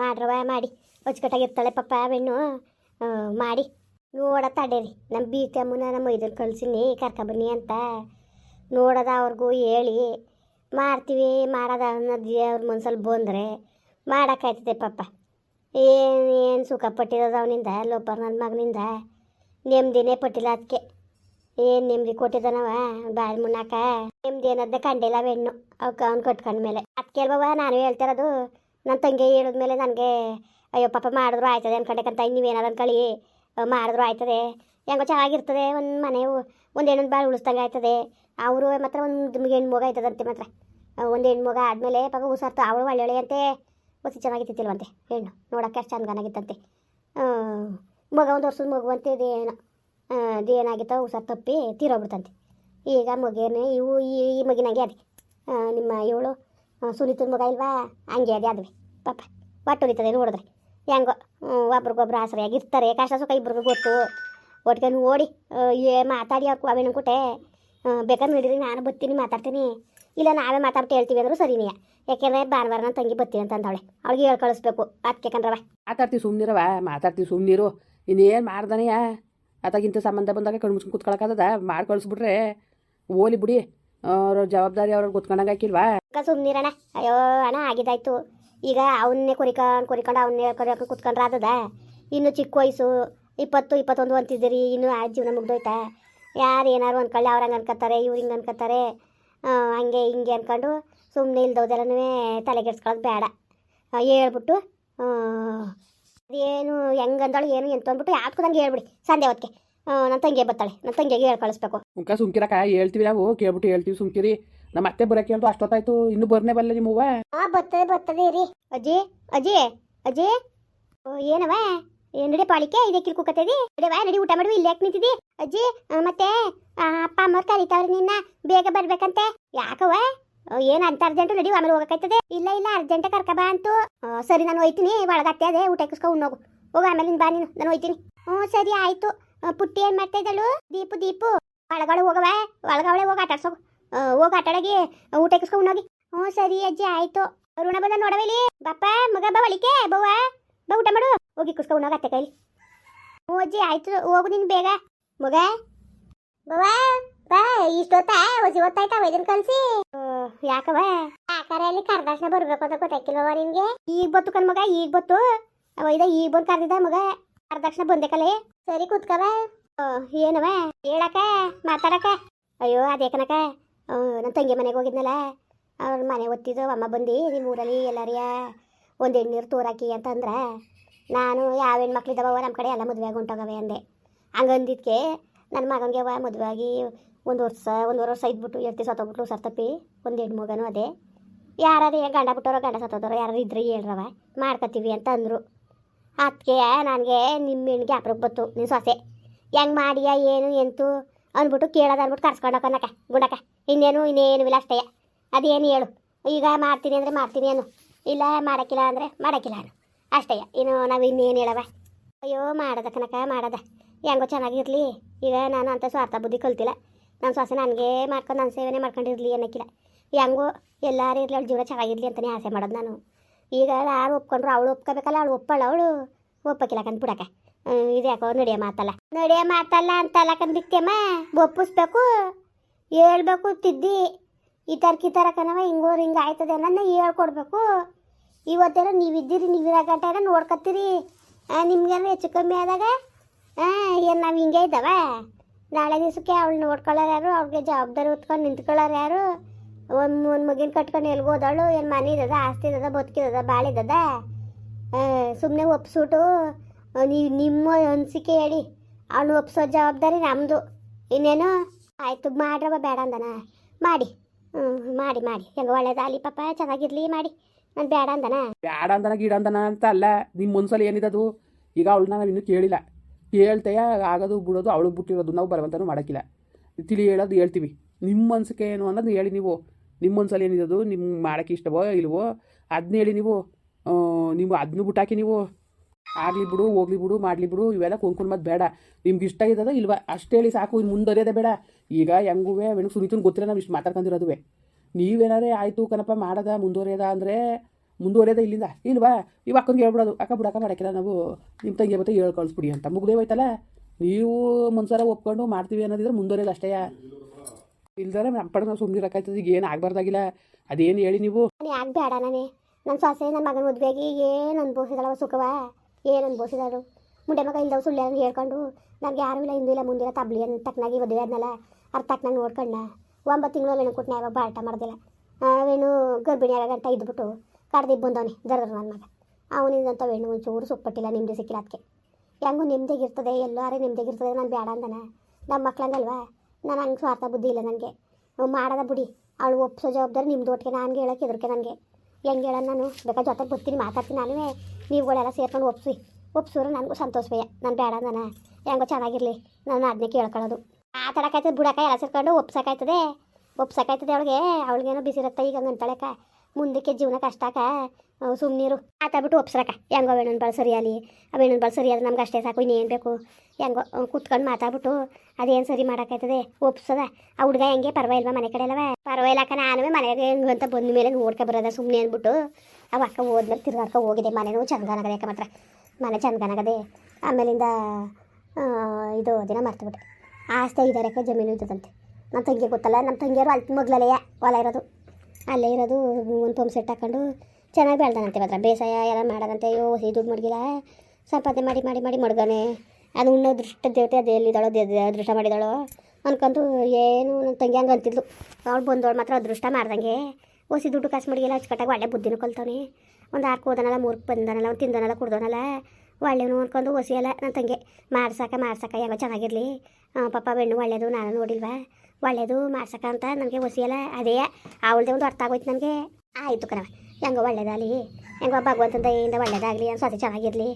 ಮಾಡ್ರವ ಮಾಡಿ. ಅಚ್ಚುಕಟ್ಟಾಗಿರ್ತಾಳೆ ಪಪ್ಪ ಬೆಣ್ಣು ಮಾಡಿ. ನೋಡ ತಡೇರಿ ನಮ್ಮ ಬಿ ಅಮ್ಮನ ನಮ್ಮ ಇದನ್ನು ಕಳ್ಸಿನಿ, ಕರ್ಕೊಬನ್ನಿ ಅಂತ ನೋಡೋದ ಅವ್ರಿಗೂ ಹೇಳಿ, ಮಾಡ್ತೀವಿ, ಮಾಡೋದ ಅನ್ನೋದು ಅವ್ರ ಮನ್ಸಲ್ಲಿ ಬಂದರೆ ಮಾಡೋಕ್ಕಾಯ್ತದೆ ಪಪ್ಪ ಏನು ಏನು ಸುಖ ಪಟ್ಟಿರೋದು ಅವನಿಂದ, ಲೋಪರ್ ನನ್ನ ಮಗನಿಂದ? ನೆಮ್ಮದಿನೇ ಪಟ್ಟಿಲ್ಲ ಅದಕ್ಕೆ ಏನು ನೆಮ್ಮದಿ ಕೊಟ್ಟಿದ್ದಾನವ ಬಾಯಿ ಮುನ್ನಾಕ ನೆಮ್ಮದಿ ಅನ್ನೋದೇ ಕಂಡಿಲ್ಲ ಹೆಣ್ಣು ಅವಕ್ಕೆ ಅವ್ನು ಕಟ್ಕೊಂಡ್ಮೇಲೆ. ಅದಕ್ಕೆ ಅಲ್ವವ ನಾನು ಹೇಳ್ತಿರೋದು ನನ್ನ ತಂಗಿ ಹೇಳಿದ್ಮೇಲೆ ನನಗೆ, ಅಯ್ಯೋ, ಪಾಪ ಮಾಡಿದ್ರು ಆಯ್ತದೆ ಅನ್ಕೊಂಡೆಕಂತ ನೀವೇನಾರು ಅನ್ಕೊಳ್ಳಿ ಮಾಡಿದ್ರು ಆಯ್ತದೆ. ಹೆಂಗೋ ಚೆನ್ನಾಗಿರ್ತದೆ, ಒಂದು ಮನೆ ಒಂದು ಹೆಣ್ಣು ಭಾಳ ಉಳಿಸ್ದಂಗೆ ಆಯ್ತದೆ. ಅವರು ಮಾತ್ರ ಒಂದು ಹೆಣ್ಣು ಮಗ ಆಯ್ತದಂತೆ ಮಾತ್ರ. ಒಂದು ಹೆಣ್ಣು ಮಗ ಆದಮೇಲೆ ಪಾಪ ಹುಷಾರ್ತು, ಅವಳು ಒಳ್ಳೆ ಅಂತೆ, ಒಸಿ ಚೆನ್ನಾಗಿತ್ತಿಲ್ವಂತೆ ಹೆಣ್ಣು ನೋಡೋಕೆ ಅಷ್ಟು ಚಂದನಾಗಿತ್ತಂತೆ ಮಗ ಒಂದು ವರ್ಷದ ಮಗು ಅಂತ ಇದೇನು ಅದೇನಾಗಿತ್ತೋ ಹುಷಾರು ತಪ್ಪಿ ತೀರೋಗ್ಬಿಡ್ತಂತೆ ಈಗ ಮಗೇನೆ ಇವು ಈ ಮಗಿನಾಗೆ ಅದೇ. ನಿಮ್ಮ ಇವಳು ಸುನೀತನ ಮಗ ಇಲ್ವಾ? ಹಂಗೆ ಅದೇ ಅದ್ವಿ ಪಾಪ ಒಟ್ಟು ಹೊಡಿತದೆ ನೋಡಿದ್ರೆ. ಹೆಂಗೋ ಒಬ್ರಿಗೊಬ್ರು ಆಸರೆಯಾಗಿ ಇರ್ತಾರೆ. ಕಷ್ಟ ಸುಖ ಇಬ್ರಿಗೂ ಗೊತ್ತು. ಒಟ್ಟಿಗೆ ನೋಡಿ ಏ, ಮಾತಾಡಿ ಅವ್ರು ಅವೇನು ಕೊಟ್ಟೆ ಬೇಕಾದ್ರೆ ನೋಡಿರಿ, ನಾನು ಬತ್ತೀನಿ ಮಾತಾಡ್ತೀನಿ. ಇಲ್ಲ, ನಾವೇ ಮಾತಾಡ್ತಾ ಹೇಳ್ತೀವಿ ಅಂದರೂ ಸರಿನೇ ಯಾಕೆಂದರೆ ಭಾನುವಾರ ನನ್ನ ತಂಗಿ ಬರ್ತೀನಿ ಅಂತ ಅಂದವಳೆ. ಅವಳಿಗೆ ಹೇಳಿ ಕಳಿಸ್ಬೇಕು. ಅದಕ್ಕೆ ಕಂಡ್ರವ ಮಾತಾಡ್ತೀವಿ ಸುಮ್ಮನಿರವ ಮಾತಾಡ್ತೀವಿ ಸುಮ್ಮನಿರು ಇನ್ನೇನು ಮಾಡ್ದಾನೆಯ? ಅದಾಗಿಂತ ಸಂಬಂಧ ಬಂದಾಗ ಕಣ್ಣು ಮುಚ್ಕೊಂಡು ಕುತ್ಕೊಳಕ್ಕಾಗದ ಮಾಡಿ ಕಳಿಸ್ಬಿಟ್ರೆ ಓಲಿ ಬಿಡಿ. ಅವ್ರ ಜವಾಬ್ದಾರಿ ಅವ್ರಿಗೆ ಗೊತ್ಕೊಂಡಂಗೆ ಹಾಕಿಲ್ವಾ? ಅಕ್ಕ ಸುಮ್ಮನಿರಣ ಅಯ್ಯೋ, ಅಣ್ಣ ಆಗಿದ್ದಾಯ್ತು. ಈಗ ಅವನ್ನೇ ಕೊರಿಕೊಂಡು ಕೊರಿಕೊಂಡು ಅವನ್ನೇ ಕೊರಿಯೋಕೆ ಕುತ್ಕೊಂಡ್ರೆ ಆದದ ಇನ್ನು ಚಿಕ್ಕ ವಯಸ್ಸು, ಇಪ್ಪತ್ತು, ಇಪ್ಪತ್ತೊಂದು ಅಂತಿದ್ದೀರಿ, ಇನ್ನೂ ಆ ಜೀವನ ಮುಗ್ದೋಯ್ತಾ? ಯಾರು ಏನಾದ್ರು ಅಂದ್ಕೊಳ್ಳಿ ಅವ್ರು ಹಂಗೆ ಅನ್ಕೋತಾರೆ ಇವ್ರು ಹಿಂಗೆ ಅನ್ಕೋತಾರೆ ಹಂಗೆ, ಹಿಂಗೆ ಅಂದ್ಕೊಂಡು ಸುಮ್ಮನೆ ಇಲ್ದೋದೆಲ್ಲನೂ ತಲೆಗೆಡ್ಸ್ಕೊಳ್ಳೋದು ಬೇಡ ಹೇಳ್ಬಿಟ್ಟು ಅದೇನು ಹೆಂಗೆ ಅಂದಳು ಏನು ಎಂತ ಅಂದ್ಬಿಟ್ಟು ಯಾಕೆ ನಂಗೆ ಹೇಳ್ಬಿಡಿ. ಸಂಜೆ ಹೊತ್ತಿಗೆ. ನನ್ನ ತಂಗಿ ಬರ್ತಾಳೆ. ನನ್ನ ತಂಗಿಗೆ ಹೇಳಿ ಕಳಿಸ್ಬೇಕು ಸುಮ್ಕಿರಕ್ಕ ಸುಮ್ಕಿರಕ ಹೇಳ್ತೀವಿ ನಾವು, ಕೇಳ್ಬಿಟ್ಟು ಹೇಳ್ತೀವಿ ಸುಮ್ಕಿರಿ. ನಮ್ಮ ಅತ್ತೆ ಬರಕ್ಕೆ ಹೇಳ್ದು ಅಷ್ಟೊತ್ತಾಯ್ತು ಇನ್ನು ಬರ್ನೇ ಬಲ್ಲ ನಿಮ್ಮವ್ವ ಆ ಬರ್ತದೆ ಬರ್ತದೆ ರೀ. ಅಜ್ಜಿ ಅಜ್ಜಿ ಅಜ್ಜಿ. ಏನವ? ಏನ್ ನಡಿ ಪಾಳಿಕೆ ಇದೆ ಕಿಲ್ಕುಕತ್ತದಿ ನಡಿವ ನಡಿ ಊಟ ಮಾಡುವ ಇಲ್ಲಿ ಯಾಕೆ ನಿಂತಿದಿ ಅಜ್ಜಿ ಮತ್ತೆ ಅಪ್ಪ ಅಮ್ಮವ್ರು ಕರೀತಾವ್ರಿ ನಿನ್ನ. ಬೇಗ ಬರ್ಬೇಕಂತೆ. ಯಾಕವ ಏನ್ ಅಂತ ಅರ್ಜೆಂಟ್ ನಡಿ ಆಮೇಲೆ ಹೋಗಕೈತದೆ ಇಲ್ಲ ಇಲ್ಲ ಅರ್ಜೆಂಟ್ ಕರ್ಕ ಬಾ ಅಂತು. ಸರಿ ನಾನು ಹೋಯ್ತೀನಿ. ಒಳಗತ್ತೆ ಅದೇ ಊಟ ಹಾಕಿಸ್ಕೊ ಉಣ್ಣೋಗು ಹೋಗು. ಆಮೇಲೆ ನಿನ್ ಬಾ ನೀನು. ನಾನು ಹೋಯ್ತೀನಿ. ಹ್ಞೂ ಸರಿ ಆಯ್ತು. ಪುಟ್ಟಿ ಏನ್ ಮಾಡ್ತಾ ಇದ್ದಳು? ದೀಪು ದೀಪು. ಒಳಗಡೆ ಹೋಗವ ಒಳಗವಳೆ ಹೋಗಿ ಆಟ ಆಡ್ಸೋಗು ಆ, ಹೋಗಿ ಆಟ ಆಡಗಿ ಊಟ ಕಿಸ್ಕೊ ಉಣ್ಣೋಗಿ ಹ್ಞೂ, ಸರಿ ಅಜ್ಜಿ, ಆಯ್ತು. ಋಣ ಬಂದ ನೋಡವೇಲಿ ಬಪ್ಪ, ಮಗ ಬಾ ಒಳಿಕೆ ಬವ್ವ. ಬಾ ಊಟ ಮಾಡು. ಹೋಗಿ ಕುಸ್ಕೊ ಉಣ್ಣೋಗ ಅತ್ತೆ ಕೈಲಿ. ಹ್ಞೂ, ಅಜ್ಜಿ, ಆಯ್ತು. ಹೋಗು ನಿನ್ ಬೇಗ. ಮಗ. ಬವ್ವ, ಬಾ. ಇಷ್ಟೊತ್ತ ಒಸಿ ಹೊತ್ತಾಯ್ತಾ ವೈದ್ಯನ್ ಕಲ್ಸಿ ಯಾಕವ ಯಾಕರೆ ಅಲ್ಲಿ ಕರ್ದಾಶನ ಬರ್ಬೇಕು ಅಂತ ಗೊತ್ತಾಕಿಲ್ವ ನಿನ್ಗೆ? ಈಗ ಬತ್ತು ಕಣ್ ಮಗ, ಈಗ ಬತ್ತು. ಅವ ಇದ ಈಗ ಬಂದು ಕರ್ದಿದ್ದ ಮಗ. ಕರ್ದಾಕ್ಷಣ ಬಂದೆ ಸರಿ ಕೂತ್ಕವ ಏನವ ಹೇಳಕ ಮಾತಾಡಕ ಅಯ್ಯೋ, ಅದೇ ಕನಕ ನನ್ನ ತಂಗಿ ಮನೆಗೆ ಹೋಗಿದ್ನಲ್ಲ, ಅವ್ರ ಮನೆ ಒತ್ತಿದ್ದು, ಅಮ್ಮ ಬಂದು ನಿಮ್ಮ ಊರಲ್ಲಿ ಎಲ್ಲರಿಯ ಒಂದು ಎಣ್ಣೀರು ತೋರಾಕಿ ಅಂತಂದ್ರೆ, ನಾನು ಯಾವ ಹೆಣ್ಮಕ್ಳಿದ್ದಾವ ನಮ್ಮ ಕಡೆ ಎಲ್ಲ ಮದುವೆ ಆಗಿ ಹೊಂಟೋಗವೆ ಅಂದೆ. ಹಂಗಂದಿದ್ಕೆ ನನ್ನ ಮಗನಿಗೆ ಅವ ಮದುವೆ ಆಗಿ ಒಂದು ವರ್ಷ, ಒಂದೂವರೆ ವರ್ಷ ಇದ್ಬಿಟ್ಟು ಎರ್ತಿ ಸತ್ತೋಗ್ಬಿಟ್ಟು ಸರ್ತಪ್ಪಿ ಒಂದು ಹೆಣ್ಣು ಮಗನೂ ಅದೇ. ಯಾರು ಗಂಡ ಬಿಟ್ಟವ್ರೋ, ಗಂಡ ಸತ್ತೋದರೋ ಯಾರು ಇದ್ರೆ ಹೇಳ್ರವ ಮಾಡ್ಕೊತೀವಿ ಅಂತ ಅಂದರು. ಅದಕ್ಕೆ ನನಗೆ ನಿಮ್ಮ ಹೆಣ್ಣಿಗೆ ಅಪ್ರಕ್ಕೆ ಬತ್ತು ನೀನು ಸೊಸೆ. ಹೆಂಗೆ ಮಾಡಿಯಾ, ಏನು, ಎಂತು ಅಂದ್ಬಿಟ್ಟು ಕೇಳೋದು ಅಂದ್ಬಿಟ್ಟು ಕರ್ಸ್ಕೊಂಡಕ್ಕ ಗುಣಕ ಇನ್ನೇನು ಇನ್ನೇನು ಇಲ್ಲ ಅಷ್ಟೇ ಅದೇನು ಹೇಳು. ಈಗ ಮಾಡ್ತೀನಿ ಅಂದರೆ ಮಾಡ್ತೀನಿ ಏನು ಇಲ್ಲ ಮಾಡೋಕ್ಕಿಲ್ಲ ಅಂದರೆ ಮಾಡೋಕ್ಕಿಲ್ಲ ಅನು ಅಷ್ಟೇ. ಇನ್ನು ನಾವು ಇನ್ನೇನು ಹೇಳವ? ಅಯ್ಯೋ, ಮಾಡದ ಕನಕ ಮಾಡದ. ಹೆಂಗೋ ಚೆನ್ನಾಗಿರಲಿ. ಈಗ ನಾನು ಅಂತ ಸ್ವಾರ್ಥ ಬುದ್ಧಿ ಕಲ್ತಿಲ್ಲ. ನನ್ನ ಸೊಸೆ ನನಗೆ ಮಾಡ್ಕೊಂಡು ನನ್ನ ಸೇವನೆ ಮಾಡ್ಕೊಂಡಿರಲಿ ಅನ್ನೋಕ್ಕಿಲ್ಲ. ಹೆಂಗೋ ಎಲ್ಲರೂ ಇರಲಿ, ಅವಳು ಜೀವನ ಚೆನ್ನಾಗಿರಲಿ ಅಂತಲೇ ಆಸೆ ಮಾಡೋದು ನಾನು. ಈಗ ಯಾರು ಒಪ್ಕೊಂಡ್ರು ಅವಳು ಒಪ್ಕೋಬೇಕಲ್ಲ, ಅವಳು ಒಪ್ಪಳ ಅವಳು? ಒಪ್ಪಕ್ಕಿಲ್ಲ ಕಂದು ಬಿಡಕ ಇದು ಯಾಕೋ ನಡೆಯ ಮಾತಲ್ಲ. ನಡೆಯ ಮಾತಲ್ಲ ಅಂತಲ್ಲ ಕಂದು ಬಿತ್ತೇಮ್ಮ ಒಪ್ಪಿಸ್ಬೇಕು. ಹೇಳ್ಬೇಕು ತಿದ್ದಿ. ಈ ಥರ ಥರ ಕಣವ ಹಿಂಗೋರು ಹಿಂಗೆ ಆಯ್ತದೆ ನನ್ನ ಹೇಳ್ಕೊಡ್ಬೇಕು. ಇವತ್ತೇನೋ ನೀವಿದ್ದೀರಿ ನೀವು ಇರೋ ಗಂಟೆ ಏನೋ ನೋಡ್ಕೊತೀರಿ. ನಿಮ್ಗೇನೋ ಹೆಚ್ಚು ಕಮ್ಮಿ ಆದಾಗ ಏನು ನಾವು ಹಿಂಗೆ ಇದ್ದಾವ? ನಾಳೆ ದಿವಸಕ್ಕೆ ಅವಳು ನೋಡ್ಕೊಳ್ಳೋರು ಯಾರು, ಅವ್ರಿಗೆ ಜವಾಬ್ದಾರಿ ಹೊತ್ಕೊಂಡು ನಿಂತ್ಕೊಳ್ಳೋರು ಯಾರು? ಒಂದು ಒಂದು ಮಗಿನ ಕಟ್ಕೊಂಡು ಹೋದವಳು ಏನು ಮನೆ ಇದ್ದದ, ಆಸ್ತಿ ಇದ್ದದ ಬದುಕಿದದ ಬಾಳಿದದ ಸುಮ್ಮನೆ ಒಪ್ಸೂಟು ನೀವು ನಿಮ್ಮ ಅನಿಸಿಕೆ ಹೇಳಿ. ಅವನು ಒಪ್ಸೋ ಜವಾಬ್ದಾರಿ ನಮ್ಮದು ಇನ್ನೇನು? ಆಯಿತು ಮಾಡ್ರವ ಬೇಡ ಅಂದನ. ಮಾಡಿ. ಹ್ಞೂ ಮಾಡಿ ಮಾಡಿ. ಹೆಂಗೆ ಒಳ್ಳೇದಾಗಲಿ ಪಾಪ, ಚೆನ್ನಾಗಿರ್ಲಿ ಮಾಡಿ. ನಾನು ಬೇಡ ಅಂದನ. ಬೇಡ ಅಂದನ, ಗಿಡ ಅಂದನ ಅಂತ ಅಲ್ಲ ನಿಮ್ಮ ಮನ್ಸಲ್ಲಿ ಏನಿದದು? ಈಗ ಅವಳನ್ನ ನಾವು ಇನ್ನೂ ಕೇಳಿಲ್ಲ. ಕೇಳ್ತೆಯ ಆಗೋದು, ಬಿಡೋದು, ಅವಳು ಬಿಟ್ಟಿರೋದು ನಾವು ಬರವಂತನೂ ಮಾಡೋಕ್ಕಿಲ್ಲ. ತಿಳಿ ಹೇಳೋದು ಹೇಳ್ತೀವಿ. ನಿಮ್ಮ ಮನ್ಸಿಗೆ ಏನು ಅನ್ನೋದು ಹೇಳಿ ನೀವು. ನಿಮ್ಮ ಮನ್ಸಲ್ಲಿ ಏನಿದದು ನಿಮ್ಗೆ ಮಾಡೋಕ್ಕೆ ಇಷ್ಟವೋ, ಇಲ್ವೋ ಅದನ್ನ ಹೇಳಿ ನೀವು. ನೀವು ಅದನ್ನು ಬಿಟ್ಟಾಕಿ ನೀವು. ಆಗಲಿ ಬಿಡು, ಹೋಗ್ಲಿ ಬಿಡು, ಮಾಡ್ಲಿ ಬಿಡು, ಇವೆಲ್ಲ ಮತ್ತೆ ಬೇಡ. ನಿಮ್ಗೆ ಇಷ್ಟ ಇದ್ದದ ಇಲ್ವಾ? ಅಷ್ಟು ಹೇಳಿ ಸಾಕು ಇನ್ನು ಮುಂದುವರಿಯೋದೇ ಬೇಡ. ಈಗ ಹೆಂಗುವೆ, ವೆಣ್, ಸುನೀತನ ಗೊತ್ತಿಲ್ಲ ನಾವು ಇಷ್ಟು ಮಾತಾಡ್ಕೊಂಡಿರೋದುವೆ ನೀವೇನಾರೇ, ಆಯಿತು ಕಣಪ್ಪ, ಮಾಡದ, ಮುಂದುವರಿಯೋದ ಅಂದರೆ ಮುಂದುವರಿಯೋದ ಇಲ್ಲಿಂದ. ಇಲ್ವಾ? ಇವು ಅಕ್ಕನಿಗೆ ಹೇಳ್ಬಿಡೋದು. ಅಕ್ಕ ಬಿಡಕ್ಕ ನಾವು. ನಿಮ್ಮ ತಂಗಿ ಮತ್ತೆ ಹೇಳಿ ಕಳಿಸ್ಬಿಡಿ ಅಂತ. ಮುಗ್ದೇ ಹೋಯ್ತಲ್ಲ? ನೀವು ಮುಂದ್ಸಾರ ಒಪ್ಕೊಂಡು ಮಾಡ್ತೀವಿ ಅನ್ನೋದಿದ್ರೆ ಮುಂದುವರಿಯೋದು ಅಷ್ಟೇ. ಇಲ್ದಾರೆ ನಮ್ಮ ನಾವು ಸುಮ್ಮನೆ ಇರೋಕ್ಕಾಯ್ತದೆ ಈಗ ಏನು ಆಗಬಾರ್ದಾಗಿಲ್ಲ. ಅದೇನು ಹೇಳಿ ನೀವು? ಯಾಕೆ ಬೇಡ ನಾನೇ? ನನ್ನ ಸೊಸೆ ನನ್ನ ಮಗನ ಮದುವೆಗೆ ಏನು ಅನ್ಭವಿಸಿದಳವ ಸುಖವ? ಏನು ಅನ್ಭವಿಸಿದಳು ಮುಂಡೆ ಮಗ ಇಲ್ದವು ಸುಳ್ಳು ಅಂತ ಹೇಳ್ಕೊಂಡು ನನಗೆ ಯಾರೂ ಇಲ್ಲ ಹಿಂದಿಲ್ಲ ಮುಂದಿಲ್ಲ ತಬ್ಲಿ ಅಂತ ತಕ್ಕನಾಗಿ ಮದುವೆ ಆದ್ನಲ್ಲ, ಅರ್ಥ ತಕ್ಕನಾಗಿ ನೋಡ್ಕೊಂಡ ಒಂಬತ್ತು ತಿಂಗಳು ಏನು ಕೊಟ್ಟನೆ ಯಾವಾಗ ಬಾಟ ಮಾಡ್ದಿಲ್ಲ. ವೇಣು ಗರ್ಭಿಣಿ ಆಗ ಗಂಟ ಇದ್ಬಿಟ್ಟು ಕಡ್ದಿದ್ದು ಬಂದವನಿ, ದರ್ದ್ರ ನನ್ನ ಮಗ. ಅವನಿಂದಂತ ವೇಣು ಒಂಚೂರು ಸುಪ್ಪಟ್ಟಿಲ್ಲ ನಿಮ್ಮದು ಸಿಕ್ಕಿಲ್ಲ ಅದಕ್ಕೆ ಹೆಂಗೂ ನಿಮ್ದಾಗಿರ್ತದೆ ಎಲ್ಲರೂ ನಿಮ್ದಾಗಿರ್ತದೆ ನಾನು ಬೇಡ ಅಂದನ. ನಮ್ಮ ಮಕ್ಳಂಗಲ್ವಾ? ನಾನು ಹಂಗೆ ಸ್ವಾರ್ಥ ಬುದ್ಧಿ ಇಲ್ಲ ನನಗೆ. ಮಾಡದ ಬಿಡಿ, ಅವಳು ಒಪ್ಸೋ ಜವಾಬ್ದಾರಿ ನಿಮ್ದು ಒಟ್ಟಿಗೆ ನಾನು ಹೇಳೋಕೆ ಎದುರ್ಕೆ ನನಗೆ. ಹೆಂಗೆ ಹೇಳೋಣ ನಾನು? ಬೇಕಾದ್ರೆ ಜೊತೆಗೆ ಬರ್ತೀನಿ, ಮಾತಾಡ್ತೀನಿ ನಾನುವೇ. ನೀವುಗಳೆಲ್ಲ ಸೇರ್ಕೊಂಡು ಒಪ್ಸಿ ಒಪ್ಸೂರು ನನಗೂ ಸಂತೋಷವೇ ನಾನು ಬೇಡ ನಾನು. ಹೆಂಗೋ ಚೆನ್ನಾಗಿರಲಿ. ನಾನು ಅದನ್ನೇ ಕೇಳ್ಕೊಳ್ಳೋದು. ಮಾತಾಡೋಕ್ಕಾಯ್ತದೆ ಬಿಡಕ್ಕ ಎಲ್ಲ ಸೇರ್ಕೊಂಡು ಒಪ್ಸೋಕ್ಕಾಯ್ತದೆ ಒಪ್ಸೋಕ್ಕಾಯ್ತದೆ ಅವಳಿಗೆ. ಅವಳಿಗೇನೋ ಬಿಸಿರುತ್ತೆ ಈಗ ಅಂತಾಳೆಕ ಮುಂದಕ್ಕೆ ಜೀವನ ಕಷ್ಟಕ್ಕ ಸುಮ್ಮನೀರು ಆತಾಬಿಟ್ಟು ಒಪ್ಸ್ರಕ್ಕ ಹೆಂಗೋ ವೇಣನ್ ಬಾಳ ಸರಿಯಾಲಿ, ಆ ವೇಣನ್ ಬಾಳ ಸರಿ ಆದ್ರೆ ನಮ್ಗೆ ಅಷ್ಟೇ ಸಾಕು, ಇನ್ನೇನು ಬೇಕು? ಹೆಂಗೋ ಕುತ್ಕೊಂಡು ಮಾತಾಡ್ಬಿಟ್ಟು, ಅದೇನು ಸರಿ ಮಾಡೋಕ್ಕಾಯ್ತದೆ ಒಪ್ಸದ. ಆ ಹುಡುಗ ಹೆಂಗೆ ಪರವಾಗಿಲ್ವಾ ಮನೆ ಕಡೆ ಅಲ್ಲವ? ಪರವಾಗಿಲ್ಲಕ್ಕ ನಾನು ಮನೆಗೆ ಹೆಂಗೆ ಅಂತ ಬಂದ ಮೇಲೆ ನೋಡ್ಕೊ ಬರೋದ ಸುಮ್ಮನೆ ಅಂದ್ಬಿಟ್ಟು, ಅವ ಅಕ್ಕ ಹೋದ್ಮೇಲೆ ತಿರ್ಗಾಡ್ಕೊ ಹೋಗಿದೆ. ಮನೆನೂ ಚಂದನಾಗದೆ ಅಕ್ಕ ಮಾತ್ರ. ಮನೆ ಚಂದನಾಗದೆ. ಆಮೇಲಿಂದ ಇದು ದಿನ ಮರ್ತುಬಿಟ್ಟೆ ಆಸ್ತಿ ಅಕ್ಕ ಜಮೀನು ಇದ್ದದಂತೆ. ನಮ್ಮ ತಂಗಿ ಗೊತ್ತಲ್ಲ ನಮ್ಮ ತಂಗಿಯವರು ಅಲ್ಪ ಮಗ್ಲಲೆಯ ಹೊಲ ಇರೋದು. ಅಲ್ಲೇ ಇರೋದು, ಒಂದು ಪಂಪ್ ಸೆಟ್ ಹಾಕೊಂಡು ಚೆನ್ನಾಗಿ ಬೆಳ್ದಾನಂತೆ ಮಾತ್ರ ಬೇಸಾಯ ಎಲ್ಲ ಮಾಡೋದಂತೆ, ಅಯ್ಯೋ ಹಸಿ ದುಡ್ಡು ಮಡಗಿಲ್ಲ. ಸಂಪಾದನೆ ಮಾಡಿ ಮಾಡಿ ಮಾಡಿ ಮಡ್ಗಾನೆ. ಅದು ಉಣ್ಣೋ ದೃಷ್ಟ ದೇವತೆ ಅದು ದೇ- ಅದೃಷ್ಟ ಮಾಡಿದಾಳೋ ಅನ್ಕೊಂಡು ಏನು ನನ್ನ ತಂಗಿ ಹಂಗೆ ಅಂತಿದ್ಲು. ಅವಳು ಬಂದವಳು ಮಾತ್ರ ಅದೃಷ್ಟ ಮಾಡ್ದಂಗೆ. ಓಸಿ ದುಡ್ಡು ಕಾಸು ಮಡಗಿಲ್ಲ, ಅಚ್ಚುಕಟ್ಟಾಗಿ ಒಳ್ಳೆ ಬುದ್ಧಿನೂ ಕಲ್ತವನೆ. ಒಂದು ಆರ್ಕು ಹೋದನಲ್ಲ, ಮೂರ್ಕ್ ಬಂದನಲ್ಲ, ಒಂದು ತಿಂದನಲ್ಲ, ಕುಡ್ದನಲ್ಲ. ಒಳ್ಳೆವನು ಅಂದ್ಕೊಂಡು ಓಸಿ ಅಲ್ಲ ನನ್ನ ತಂಗಿ. ಮಾಡ್ಸಾಕ ಮಾಡ್ಸಾಕ ಹೆಂಗೋ ಚೆನ್ನಾಗಿರಲಿ. ಪಾಪ ಬೆಣ್ಣು ಒಳ್ಳೆಯದು ನಾನು ನೋಡಿಲ್ವಾ? ಒಳ್ಳೇದು ಮಾಡ್ಸಕ್ಕಂತ ನನಗೆ ಒಸಿಯಲ್ಲ ಅದೇ ಅವಳದೇ ಒಂದು ಅರ್ಥ ಆಗೋಯ್ತು ನನಗೆ ಆಯಿತು ಕಣವ ಹೆಂಗೋ ಒಳ್ಳೇದಾಗಲಿ. ಹೆಂಗೋ ಭಗವಂತನ ದಯಿಂದ ಒಳ್ಳೇದಾಗಲಿ ಅಂತ ಸ್ವತಿ ಚೆನ್ನಾಗಿರಲಿ.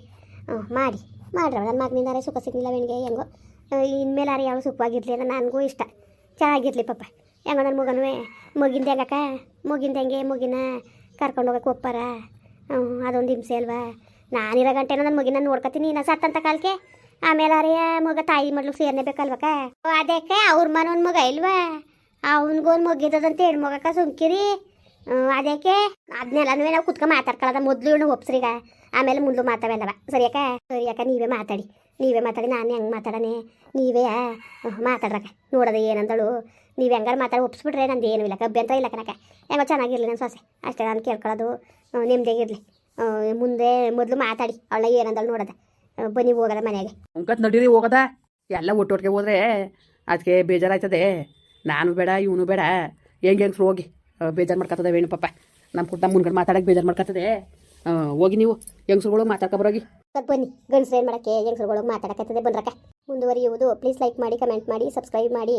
ಹ್ಞೂ, ಮಾಡಿ ಮಾಡ್ರವ ನನ್ನ ಮಗನಿಂದಾರೆ ಸುಖ ಸಿಗಲಿಲ್ಲ ಅವನಿಗೆ, ಹೆಂಗೋ. ಇನ್ಮೇಲೆ ಯಾರು ಯಾವ ಸುಖವಾಗಿರಲಿ ಅನ್ನೋ ನನಗೂ ಇಷ್ಟ. ಚೆನ್ನಾಗಿರಲಿ ಪಪ್ಪ ಹೆಂಗೋ ನನ್ನ ಮಗನೂ ಮಗಿಂದ ಹೆಂಗಕ್ಕ? ಮಗಿಂದ ಹೆಂಗೆ? ಮಗಿನ ಕರ್ಕೊಂಡು ಹೋಗಕ್ಕೆ ಒಪ್ಪಾರ? ಹ್ಞೂ, ಅದೊಂದು ಹಿಂಸೆ ಅಲ್ವಾ? ನಾನಿರೋ ಗಂಟೆನೋ ನನ್ನ ಮಗಿನ ನೋಡ್ಕೊತೀನಿ ನಾ ಸತ್ತಂತ ಕಾಲಕ್ಕೆ. ಆಮೇಲೆ ಅರೆಯ ಮಗ ತಾಯಿ ಮಡ್ಲು ಸೇರ್ನೇ ಬೇಕಲ್ವಕ್ಕ? ಅದಕ್ಕೆ ಅವ್ರ ಮನ ಒಂದು ಮಗ ಇಲ್ವಾ? ಅವನಿಗೊಂದು ಮಗಿದದಂತ ಹೆಣ್ಣು ಮಗಕ್ಕ ಸುಮ್ಕಿರಿ. ಅದಕ್ಕೆ ಅದನ್ನೆಲ್ಲನೂ ನಾವು ಕುತ್ಕೊಂಡು ಮಾತಾಡ್ಕೊಳ್ಳೋದ ಮೊದಲು ಇವನು ಒಪ್ಸ್ರೀಗ ಆಮೇಲೆ ಮುಂದೆ ಮಾತಾವೆಲ್ಲವ. ಸರಿಯಕ್ಕ? ಸರಿಯಕ್ಕ ನೀವೇ ಮಾತಾಡಿ. ನೀವೇ ಮಾತಾಡಿ, ನಾನು ಹೆಂಗೆ ಮಾತಾಡನೆ? ನೀವೇ ಮಾತಾಡ್ರಕ ಮಾತಾಡ್ರಕ್ಕ. ನೋಡೋದು ಏನಂದಳು? ನೀವು ಹೆಂಗಾರ ಮಾತಾಡಿ, ಒಪ್ಸ್ಬಿಟ್ರೆ ನಂದು ಏನು ಇಲ್ಲ ಅಭ್ಯಂತರ ಇಲ್ಲ ಕನಕ ಹೆಂಗೋ ಚೆನ್ನಾಗಿರಲಿ ನನ್ನ ಸೊಸೆ. ಅಷ್ಟೇ ನಾನು ಕೇಳ್ಕೊಳ್ಳೋದು ನೆಮ್ಮದಿಯಾಗಿರಲಿ ಮುಂದೆ ಮೊದಲು ಮಾತಾಡಿ. ಅವಳ ಏನಂದಳು ನೋಡೋದ. ಬನ್ನಿ ಹೋಗೋದ ಮನೆಗೆ. ಅಂಕತ್ ನಡೀರಿ ಹೋಗದ. ಎಲ್ಲ ಒಟ್ಟೊಟ್ಟಿಗೆ ಹೋದ್ರೆ ಅದಕ್ಕೆ ಬೇಜಾರಾಯ್ತದೆ. ನಾನು ಬೇಡ ಇವನು ಬೇಡ. ಹೆಂಗೆ ಹೆಂಗ್ಸ್ರು ಹೋಗಿ ಬೇಜಾರು ಮಾಡ್ಕೊತದೆ ವೇಣು ಪಾಪ. ನಮ್ಮ ಕುಟ್ಟ ಮುನ್ಗಡೆ ಮಾತಾಡಕ್ಕೆ ಬೇಜಾರು ಮಾಡ್ಕೊತದೆ ಹೋಗಿ ನೀವು ಹೆಂಗ್ಸ್ರುಗಳು ಮಾತಾಡ್ಕೊಬರೋಗಿ ಬನ್ನಿ ಗಂಡಸ್ರು ಏನು ಮಾಡೋಕ್ಕೆ? ಹೆಂಗ್ಸ್ರುಗಳು ಮಾತಾಡಕತ್ತದೆ ಬಂದ್ರಕ್ಕ. ಮುಂದುವರಿಯುವುದು. ಪ್ಲೀಸ್ ಲೈಕ್ ಮಾಡಿ ಕಮೆಂಟ್ ಮಾಡಿ ಸಬ್ಸ್ಕ್ರೈಬ್ ಮಾಡಿ.